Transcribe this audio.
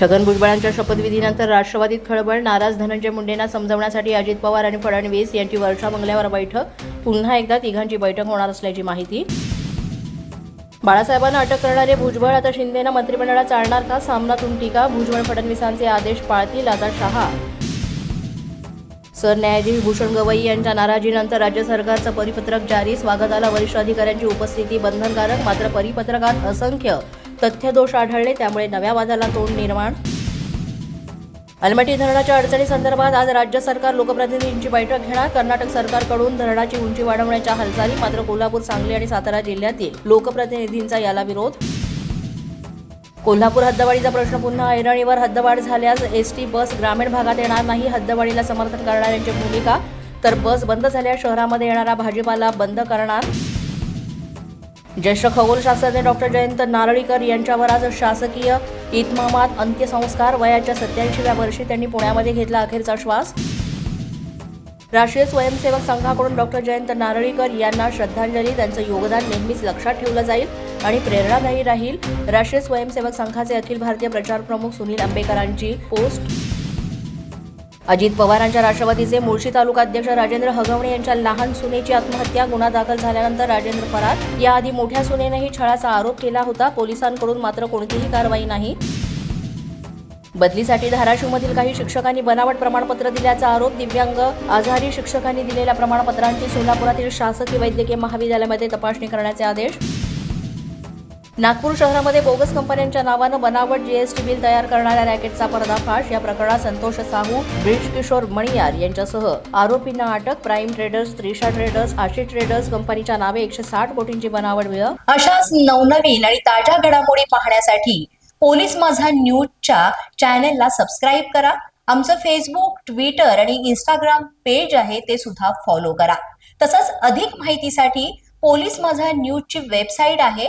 छगन भुजबळांच्या शपथविधीनंतर राष्ट्रवादीत खळबळ नाराज धनंजय मुंडेंना समजवण्यासाठी अजित पवार आणि फडणवीस यांची वर्षा बंगल्यावर बैठक. पुन्हा एकदा तिघांची बैठक होणार असल्याची माहिती. बाळासाहेबांना अटक करणारे भुजबळ आता शिंदेना मंत्रिमंडळात चालणार का सामनातून टीका? भुजबळ फडणवीसांचे आदेश पाळतील आता शहा. सरन्यायाधीश भूषण गवई यांच्या नाराजीनंतर राज्य सरकारचं परिपत्रक जारी. स्वागताला वरिष्ठ अधिकाऱ्यांची उपस्थिती बंधनकारक मात्र परिपत्रकात असंख्य तथ्यदोष आढळले त्यामुळे नव्या वादाला तोंड निर्माण. अलमटी धरणाच्या अडचणी संदर्भात आज राज्य सरकार लोकप्रतिनिधींची बैठक घेणार. कर्नाटक सरकारकडून धरणाची उंची वाढवण्याच्या हालचाली मात्र कोल्हापूर सांगली आणि सातारा जिल्ह्यातील लोकप्रतिनिधींचा याला विरोध. कोल्हापूर हद्दवाढीचा प्रश्न पुन्हा ऐरणीवर हद्दवाढ झाल्यास एस टी बस ग्रामीण भागात येणार नाही. हद्दवाढीला समर्थन करणाऱ्यांची भूमिका तर बस बंद झाल्यास शहरामध्ये येणारा भाजीपाला बंद करणार. ज्येष्ठ खगोलशास्त्रज्ञ डॉक्टर जयंत नारळीकर यांच्यावर आज शासकीय इतमामात अंत्यसंस्कार. वयाच्या सत्याऐंशीव्या वर्षी त्यांनी पुण्यामध्ये घेतला अखेरचा श्वास. राष्ट्रीय स्वयंसेवक संघाकडून डॉक्टर जयंत नारळीकर यांना श्रद्धांजली. त्यांचं योगदान नेहमीच लक्षात ठेवलं जाईल आणि प्रेरणादायी राहील. राष्ट्रीय स्वयंसेवक संघाचे अखिल भारतीय प्रचार प्रमुख सुनील आंबेकरांची पोस्ट. अजित पवारांच्या राष्ट्रवादीचे मुळशी तालुका अध्यक्ष राजेंद्र हगवणे यांच्या लहान सुनेची आत्महत्या गुन्हा दाखल झाल्यानंतर राजेंद्र फरार. याआधी मोठ्या सुनेनेही छळाचा आरोप केला होता. पोलिसांकडून मात्र कोणतीही कारवाई नाही. बदलीसाठी धाराशिवमधील काही शिक्षकांनी बनावट प्रमाणपत्र दिल्याचा आरोप. दिव्यांग आजारी शिक्षकांनी दिलेल्या प्रमाणपत्रांची सोलापुरातील शासकीय वैद्यकीय महाविद्यालयामध्ये तपासणी करण्याचे आदेश. नागपूर शहरामध्ये बोगस कंपन्यांच्या नावानं बनावट जीएसटी बिल तयार करणाऱ्या रॅकेटचा पर्दाफाश. या प्रकरणात संतोष साहू ब्रिज किशोर मणियार यांच्यासह आरोपींना अटक. Prime traders Trisha traders Ashi traders कंपनीच्या नावे एकशे साठ कोटींची बनावट मिळ अशाच नवनवीन आणि ताज्या घडामोडी पाहण्यासाठी पोलीस माझा न्यूजच्या चॅनेलला सबस्क्राईब करा. आमचं फेसबुक ट्विटर आणि इंस्टाग्राम पेज आहे ते सुद्धा फॉलो करा. तसंच अधिक माहितीसाठी पोलीस माझा न्यूजची वेबसाईट आहे